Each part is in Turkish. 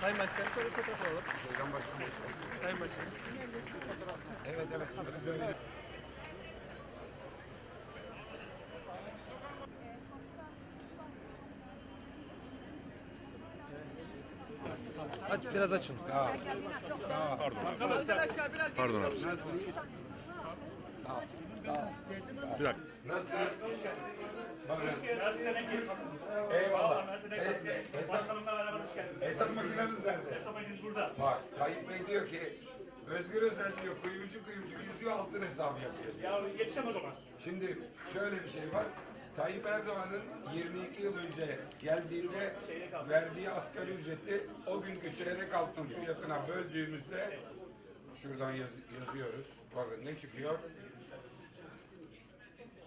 Sayın Başkanım şöyle fotoğraf alalım. Sayın Başkanım hoş geldiniz. Sayın Başkanım. Evet evet. böyle. Aç biraz açın. Sağ ol. Sağ ol. Arkadaşlar biraz Pardon abi. Nasılsınız? Sağ ol. Sağ ol. Bir dakika. Nasılsınız? Bakın. Üniversiteden geri kalktınız. Eyvallah. Başkanımla beraber hoş geldiniz. hesap makineniz nerede? Hesap makineniz burada. Bak Tayyip Bey diyor ki Özgür Özel diyor kuyumcu kuyumcu geziyor altın hesabı yapıyor. Ya yetişem o zaman. Şimdi şöyle bir şey var. Tayyip Erdoğan'ın 22 yıl önce geldiğinde verdiği asgari ücreti o günkü çeyrek altın fiyatına böldüğümüzde şuradan yaz- yazıyoruz. Bakın ne çıkıyor?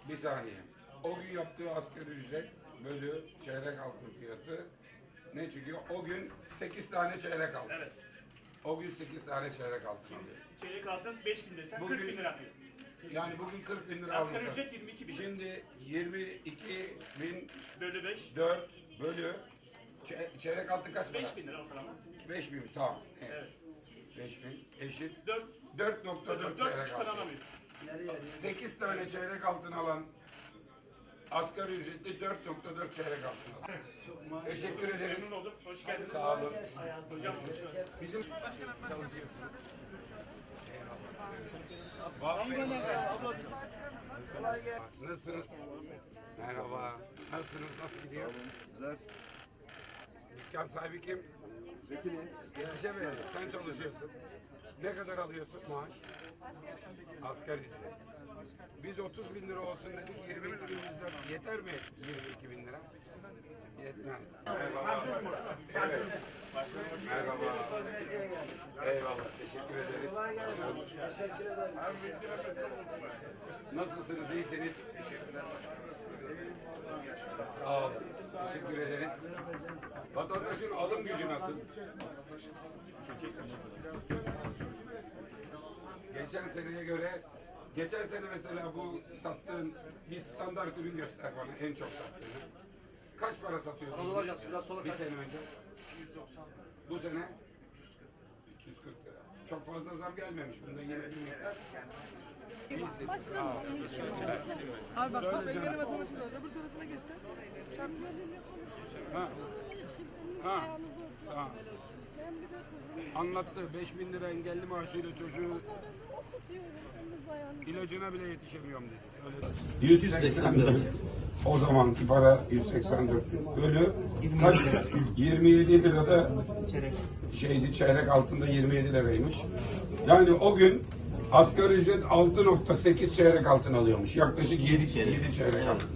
Bir saniye. O gün yaptığı asgari ücret bölü çeyrek altın fiyatı ne çıkıyor? O gün 8 tane çeyrek altın. Evet. O gün 8 tane çeyrek altın alıyor. Çeyrek altın 5 bin desen Bugün- 40 bin lira yapıyor. Yani bugün 40 bin lira Asgari almışlar. ücret 22 bin. Şimdi 22 bin Bölü 5. 4 bölü çe- çeyrek altın kaç para? 5 bin lira ortalama. 5 bin tamam. Evet. Evet. 5 bin eşit 4, 4.4 4, çeyrek 4 tane altın. alamıyor. 8 tane çeyrek altın alan asgari ücretli 4.4 çeyrek altın alan. Teşekkür ederiz. Memnun oldum. Hoş geldiniz. Sağ olun. Hocam hoş geldiniz. Bizim Bey, Nasılsınız? Merhaba. Nasılsınız? Nasıl gidiyor? Dükkan sahibi kim? Yetişe Bey, sen çalışıyorsun. Ne kadar alıyorsun maaş? Asgari ücret. Biz 30 bin lira olsun dedik, 22 bin yüzden. Yeter mi 22 bin lira? Yetmez. Merhaba. Evet. Merhaba. Eyvallah, teşekkür ederiz. Nasılsınız, iyisiniz? Sağ olun, teşekkür ederiz. Vatandaşın alım gücü nasıl? Geçen seneye göre, geçen sene mesela bu sattığın bir standart ürün göster bana en çok sattığını. Kaç para satıyordun? Anadolu Ajansı biraz sola Bir sene önce. 190. Bu sene? 340 lira. Çok fazla zam gelmemiş. Bunda yine bir miktar. Abi bak bak canım. engel vatandaşın öbür tarafına geçsen. Ha. Ha. ol. Ben bir de kızım. Anlattı. 5000 lira engelli maaşıyla çocuğu ilacına bile yetişemiyorum dedi. Söyledi. 180 lira. O zamanki para 184 bölü kaç? 27 lirada şeydi çeyrek altında 27 liraymış. Yani o gün asgari ücret 6.8 çeyrek altın alıyormuş. Yaklaşık 7 7 çeyrek altın.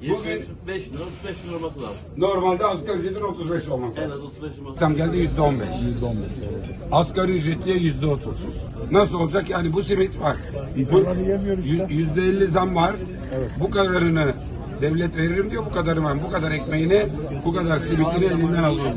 Bugün 5 lira, 35 lira olması lazım. normalde asgari ücretin 35 olması En lazım. az 35 olması Zam geldi yüzde on beş. Yüzde on beş. Asgari ücretliye yüzde otuz. Nasıl olacak yani bu simit bak. Bu, yü- yüzde elli zam var. Bu kadarını devlet veririm diyor bu kadarı var. Bu kadar ekmeğini bu kadar simitini elinden alıyor.